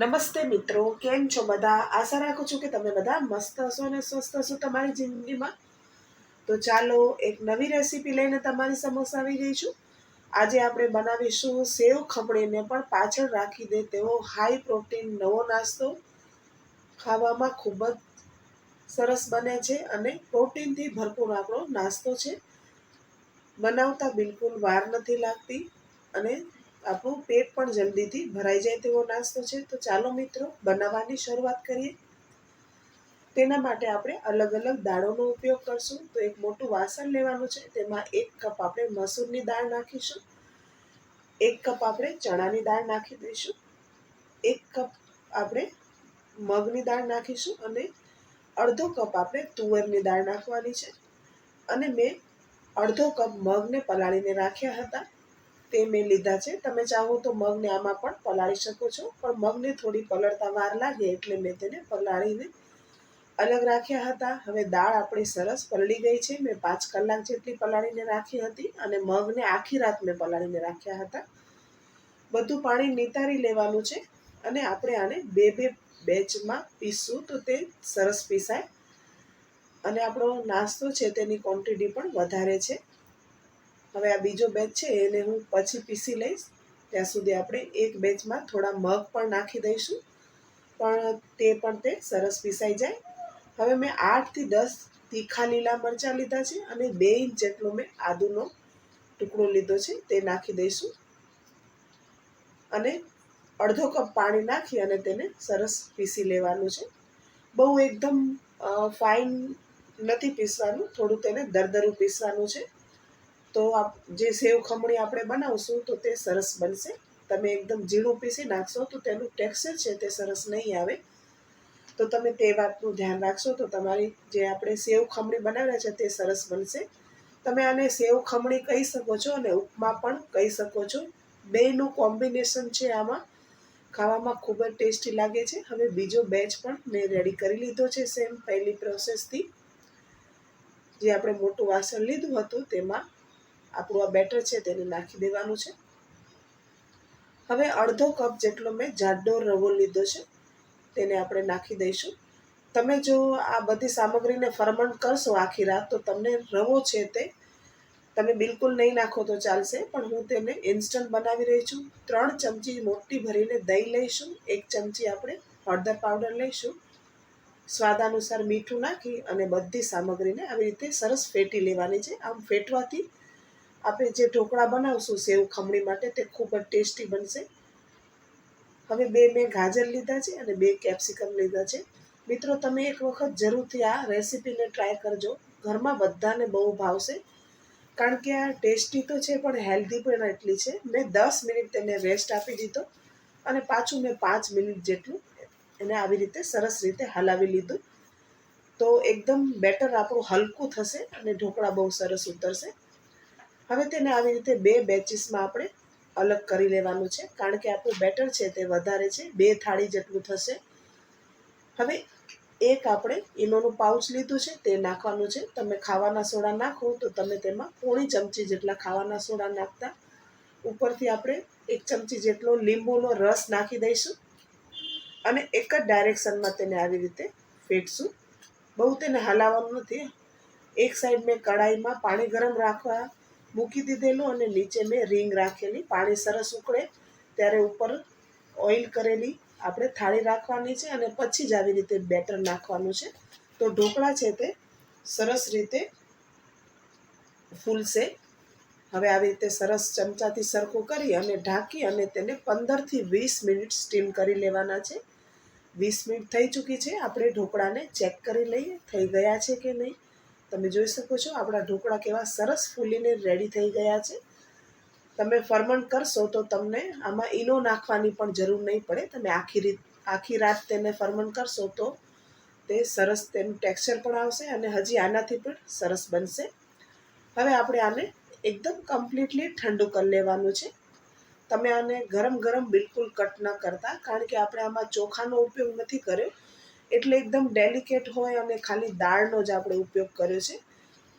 નમસ્તે મિત્રો, કેમ છો બધા? આશા રાખું છું કે તમે બધા મસ્ત હશો અને સ્વસ્થ હશો તમારી જિંદગીમાં. તો ચાલો એક નવી રેસીપી લઈને તમારી સમક્ષ આવી ગઈ છું. આજે આપણે બનાવીશું સેવ ખમણીને પણ પાછળ રાખી દે તેવો હાઈ પ્રોટીન નવો નાસ્તો. ખાવામાં ખૂબ જ સરસ બને છે અને પ્રોટીનથી ભરપૂર આપણો નાસ્તો છે. બનાવતા બિલકુલ વાર નથી લાગતી અને આપણું પેટ પણ જલ્દીથી ભરાઈ જાય તેવો નાસ્તો છે. તો ચાલો મિત્રો, બનાવવાની શરૂઆત કરીએ. તેના માટે આપણે અલગ અલગ દાળોનો ઉપયોગ કરશું. તો એક મોટું વાસણ લેવાનું છે. તેમાં એક કપ આપણે મસૂરની દાળ નાખીશું. એક કપ આપણે ચણાની દાળ નાખી દઈશું. એક કપ આપણે મગની દાળ નાખીશું અને અડધો કપ આપણે તુવેરની દાળ નાખવાની છે. અને મેં અડધો કપ મગને પલાળીને રાખ્યા હતા. તે મેં લીધા છે. તમે ચાહો તો મગને આમાં પણ પલાળી શકો છો. પણ મગને થોડી પલળતા વાર લાગે એટલે મેં તેને પલાળીને અલગ રાખ્યા હતા. હવે દાળ આપણી સરસ પલળી ગઈ છે. મેં પાંચ કલાક જેટલી પલાળીને રાખી હતી અને મગને આખી રાત મેં પલાળીને રાખ્યા હતા. બધું પાણી નિતારી લેવાનું છે અને આપણે આને બે બે બેચમાં પીસું તો તે સરસ પીસાય. અને આપણો નાસ્તો છે તેની ક્વોન્ટિટી પણ વધારે છે. હવે આ બીજો બેચ છે, એને હું પછી પીસી લઈશ. ત્યાં સુધી આપણે એક બેચમાં થોડા મગ પણ નાખી દઈશું. પણ તે પણ તે સરસ પીસાઈ જાય. હવે મેં આઠથી દસ તીખા લીલા મરચાં લીધા છે અને બે ઇંચ જેટલો મેં આદુનો ટુકડો લીધો છે, તે નાખી દઈશું. અને અડધો કપ પાણી નાખી અને તેને સરસ પીસી લેવાનું છે. બહુ એકદમ ફાઇન નથી પીસવાનું, થોડું તેને દરદરું પીસવાનું છે. તો જે સેવ ખમણી આપણે બનાવશું તો તે સરસ બનશે. તમે એકદમ ઝીણું પીસી નાખશો તો તેનું ટેક્સચર છે તે સરસ નહીં આવે. તો તમે તે વાતનું ધ્યાન રાખશો તો તમારી જે આપણે સેવ ખમણી બનાવ્યા છે તે સરસ બનશે. તમે આને સેવ ખમણી કહી શકો છો અને ઉપમા પણ કહી શકો છો. બેનું કોમ્બિનેશન છે આમાં. ખાવામાં ખૂબ જ ટેસ્ટી લાગે છે. હવે બીજો બેચ પણ મેં રેડી કરી લીધો છે સેમ પહેલી પ્રોસેસથી જે આપણે મોટું વાસણ લીધું હતું તેમાં આપણું આ બેટર છે તેને નાખી દેવાનું છે. હવે અડધો કપ જેટલો મેં જાડો રવો લીધો છે, તેને આપણે નાખી દઈશું. તમે જો આ બધી સામગ્રીને ફરમન્ટ કરશો આખી રાત, તો તમને રવો છે તે તમે બિલકુલ નહીં નાખો તો ચાલશે, પણ હું તેને ઇન્સ્ટન્ટ બનાવી રહી છું. ત્રણ ચમચી મોટી ભરીને દહીં લઈશું, એક ચમચી આપણે હળદર પાવડર લઈશું. સ્વાદ અનુસાર મીઠું નાખી અને બધી સામગ્રીને આવી રીતે સરસ ફેટી લેવાની છે. આમ ફેટવાથી આપણે જે ઢોકળા બનાવશું સેવ ખમણી માટે તે ખૂબ જ ટેસ્ટી બનશે. હવે બે મેં ગાજર લીધા છે અને બે કેપ્સિકમ લીધા છે. મિત્રો, તમે એક વખત જરૂરથી આ રેસીપીને ટ્રાય કરજો. ઘરમાં બધાને બહુ ભાવશે. કારણ કે આ ટેસ્ટી તો છે, પણ હેલ્ધી પણ એટલી છે. મેં દસ મિનિટ તેને રેસ્ટ આપી દીધો અને પાછું મેં પાંચ મિનિટ જેટલું એને આવી રીતે સરસ રીતે હલાવી લીધું. તો એકદમ બેટર આપણું હલકું થશે અને ઢોકળા બહુ સરસ ઉતરશે. હવે તેને આવી રીતે બે બેચીસમાં આપણે અલગ કરી લેવાનું છે. કારણ કે આપણું બેટર છે તે વધારે છે. બે થાળી જેટલું થશે. હવે એક આપણે ઈનોનું પાઉચ લીધું છે તે નાખવાનું છે. તમે ખાવાના સોડા નાખો તો તમે તેમાં પોણી ચમચી જેટલા ખાવાના સોડા નાખતા. ઉપરથી આપણે એક ચમચી જેટલો લીંબુનો રસ નાખી દઈશું. અને એક જ ડાયરેક્શનમાં તેને આવી રીતે ફેટશું. બહુ તેને હલાવવાનું નથી. એક સાઈડ મેં કડાઈમાં પાણી ગરમ રાખવા મૂકી દીધેલું અને નીચે મેં રીંગ રાખેલી. પાણી સરસ ઉકળે, ત્યારે ઉપર ઓઇલ કરેલી આપણે થાળી રાખવાની છે અને પછી જ આવી રીતે બેટર નાખવાનું છે. તો ઢોકળા છે તે સરસ રીતે ફૂલશે. હવે આવી રીતે સરસ ચમચાથી સરખું કરી અને ઢાંકી અને તેને પંદરથી વીસ મિનિટ સ્ટીમ કરી લેવાના છે. વીસ મિનિટ થઈ ચૂકી છે. આપણે ઢોકળાને ચેક કરી લઈએ, થઈ ગયા છે કે નહીં. તમે જોઈ શકો છો, આપણા ઢોકળા કેવા સરસ ફૂલીને રેડી થઈ ગયા છે. તમે ફરમણ કરશો તો તમને આમાં ઈનો નાખવાની પણ જરૂર નહીં પડે. તમે આખી રીત, આખી રાત તેને ફરમણ કરશો તો તે સરસ તેનું ટેક્સચર પણ આવશે અને હજી આનાથી પણ સરસ બનશે. હવે આપણે આને એકદમ કમ્પ્લીટલી ઠંડુ કરી લેવાનું છે. તમે આને ગરમ ગરમ બિલકુલ કટ ન કરતા, કારણ કે આપણે આમાં ચોખાનો ઉપયોગ નથી કર્યો. એટલે એકદમ ડેલિકેટ હોય અને ખાલી દાળનો જ આપણે ઉપયોગ કર્યો છે.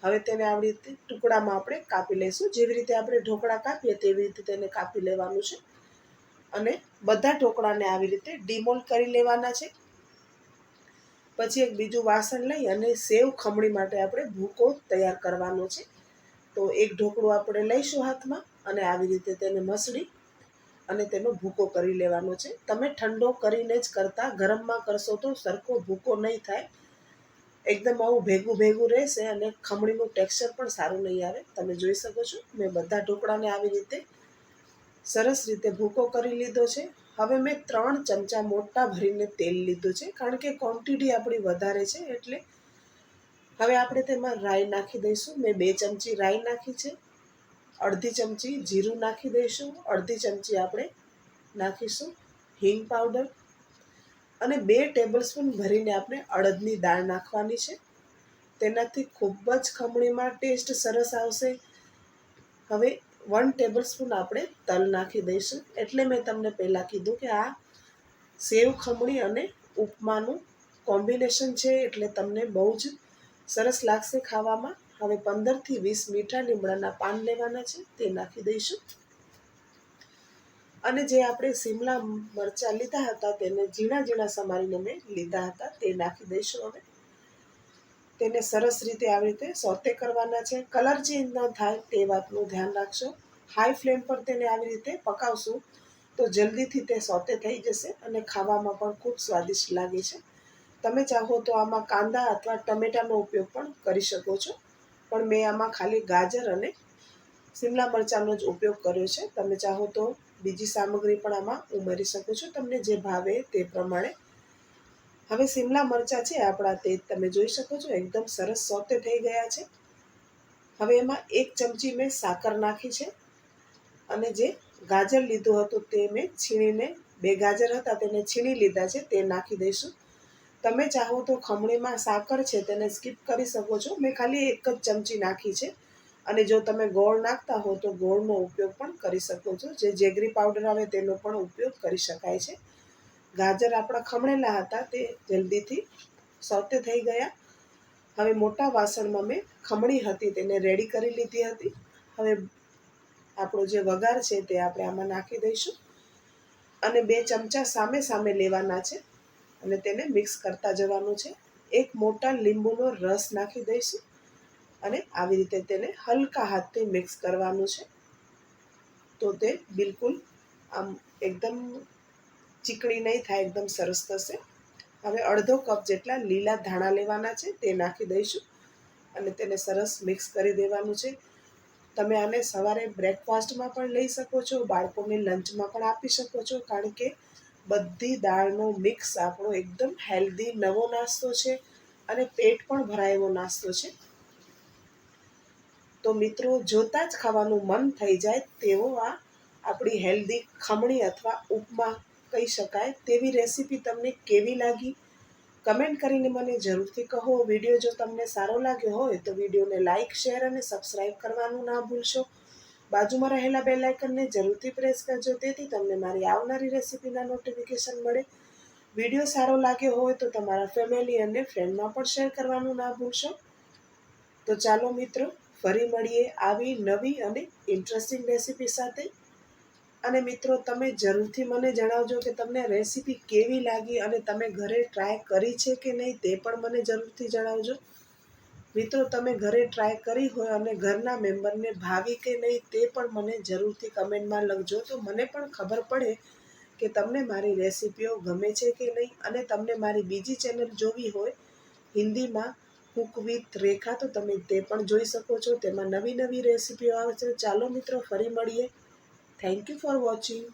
હવે તેને આવી રીતે ટુકડામાં આપણે કાપી લઈશું. જેવી રીતે આપણે ઢોકળા કાપીએ તેવી રીતે તેને કાપી લેવાનું છે. અને બધા ઢોકળાને આવી રીતે ડીમોલ્ડ કરી લેવાના છે. પછી એક બીજું વાસણ લઈ અને સેવ ખમણી માટે આપણે ભૂકો તૈયાર કરવાનો છે. તો એક ઢોકળું આપણે લઈશું હાથમાં અને આવી રીતે તેને મસળી અને તેનો ભૂકો કરી લેવાનો છે. તમે ઠંડો કરીને જ કરતા, ગરમમાં કરશો તો સરખો ભૂકો નહીં થાય. એકદમ આવું ભેગું ભેગું રહેશે અને ખમણીનું ટેક્સચર પણ સારું નહીં આવે. તમે જોઈ શકો છો, મેં બધા ઢોકળાને આવી રીતે સરસ રીતે ભૂકો કરી લીધો છે. હવે મેં ત્રણ ચમચા મોટા ભરીને તેલ લીધું છે, કારણ કે ક્વોન્ટિટી આપણી વધારે છે એટલે. હવે આપણે તેમાં રાઈ નાખી દઈશું. મેં બે ચમચી રાઈ નાખી છે. અડધી ચમચી જીરું નાખી દઈશું, અડધી ચમચી આપણે નાખીશું હિંગ પાવડર. અને બે ટેબલ સ્પૂન ભરીને આપણે અડદની દાળ નાખવાની છે. તેનાથી ખૂબ જ ખમણીમાં ટેસ્ટ સરસ આવશે. હવે વન ટેબલ સ્પૂન આપણે તલ નાખી દઈશું. એટલે મેં તમને પહેલાં કીધું કે આ સેવ ખમણી અને ઉપમાનું કોમ્બિનેશન છે, એટલે તમને બહુ જ સરસ લાગશે ખાવામાં. હવે પંદરથી વીસ મીઠા લીમડાના પાન લેવાના છે, તે નાખી દઈશું. અને જે આપણે શિમલા મરચાં લીધા હતા, તેને ઝીણા ઝીણા સમારીને મેં લીધા હતા, તે નાખી દઈશું હવે. તેને સરસ રીતે આવી રીતે સોતે કરવાના છે. કલર ચેન્જ ન થાય તે વાતનું ધ્યાન રાખશો. હાઈ ફ્લેમ પર તેને આવી રીતે પકાવશું, તો જલ્દીથી તે સોતે થઈ જશે અને ખાવામાં પણ ખૂબ સ્વાદિષ્ટ લાગે છે. તમે ચાહો તો આમાં કાંદા અથવા ટમેટાનો ઉપયોગ પણ કરી શકો છો. પણ મેં આમાં ખાલી ગાજર અને શિમલા મરચાંનો જ ઉપયોગ કર્યો છે. તમે ચાહો તો બીજી સામગ્રી પણ આમાં ઉમેરી શકો છો. તમને જે ભાવે તે પ્રમાણે. હવે શિમલા મરચાં છે આપણા તે તમે જોઈ શકો છો. એકદમ સરસ સોતે થઈ ગયા છે. હવે એમાં એક ચમચી મેં સાકર નાખી છે અને જે ગાજર લીધું હતું તે મેં છીણીને, બે ગાજર હતા તેને છીણી લીધા છે. તે નાખી દઈશું. તમે ચાહો તો ખમણીમાં સાકર છે તેને સ્કીપ કરી શકો છો. મેં ખાલી એક જ ચમચી નાખી છે. અને જો તમે ગોળ નાખતા હો તો ગોળનો ઉપયોગ પણ કરી શકો છો. જે જેગરી પાવડર આવે તેનો પણ ઉપયોગ કરી શકાય છે. ગાજર આપણા ખમણેલા હતા તે જલ્દીથી સોતે થઈ ગયા. હવે મોટા વાસણમાં મેં ખમણી હતી તેને રેડી કરી લીધી હતી. હવે આપણો જે વઘાર છે તે આપણે આમાં નાખી દઈશું. અને બે ચમચા સામે સામે લેવાના છે. અને તેને મિક્સ કરતા જવાનું છે. એક મોટા લીંબુનો રસ નાખી દઈશું અને આવી રીતે તેને હલકા હાથથી મિક્સ કરવાનું છે. તો તે બિલકુલ આમ એકદમ ચીકણી નહીં થાય, એકદમ સરસ થશે. હવે અડધો કપ જેટલા લીલા ધાણા લેવાના છે તે નાખી દઈશું અને તેને સરસ મિક્સ કરી દેવાનું છે. તમે આને સવારે બ્રેકફાસ્ટમાં પણ લઈ શકો છો, બાળકોને લંચમાં પણ આપી શકો છો, કારણ કે બધી દાળનો મિક્સ આપણો એકદમ હેલ્ધી નવો નાસ્તો છે અને પેટ પણ ભરાય એવો નાસ્તો છે. તો મિત્રો, જોતાં જ ખાવાનું મન થઈ જાય તેવો આ આપણી હેલ્ધી ખમણી અથવા ઉપમા કહી શકાય. તેવી રેસીપી તમને કેવી લાગી? કમેન્ટ કરીને મને જરૂરથી કહો. વીડિયો જો તમને સારો લાગ્યો હોય તો વિડીયોને લાઇક શેર અને સબસ્ક્રાઈબ કરવાનું ના ભૂલશો. બાજુમાં રહેલા બે લાઇકનને જરૂરથી પ્રેસ કરજો. તેથી તમને મારી આવનારી રેસીપીના નોટિફિકેશન મળે. વીડિયો સારો લાગ્યો હોય તો તમારા ફેમિલી અને ફ્રેન્ડમાં પણ શેર કરવાનું ના ભૂલશો. તો ચાલો મિત્રો, ફરી મળીએ આવી નવી અને ઇન્ટરેસ્ટિંગ રેસીપી સાથે. અને મિત્રો, તમે જરૂરથી મને જણાવજો કે તમને રેસીપી કેવી લાગી અને તમે ઘરે ટ્રાય કરી છે કે નહીં તે પણ મને જરૂરથી જણાવજો. મિત્રો, તમે ઘરે ટ્રાય કરી હોય અને ઘરના મેમ્બરને ભાવી કે નહીં તે પણ મને જરૂરથી કમેન્ટમાં લખજો. તો મને પણ ખબર પડે કે તમને મારી રેસીપીઓ ગમે છે કે નહીં અને તમને મારી બીજી ચેનલ જોવી હોય હિન્દીમાં કુક વિથ રેખા, તો તમે તે પણ જોઈ શકો છો. તેમાં નવી નવી રેસીપીઓ આવે છે ચાલો મિત્રો, ફરી મળીએ. Thank you for watching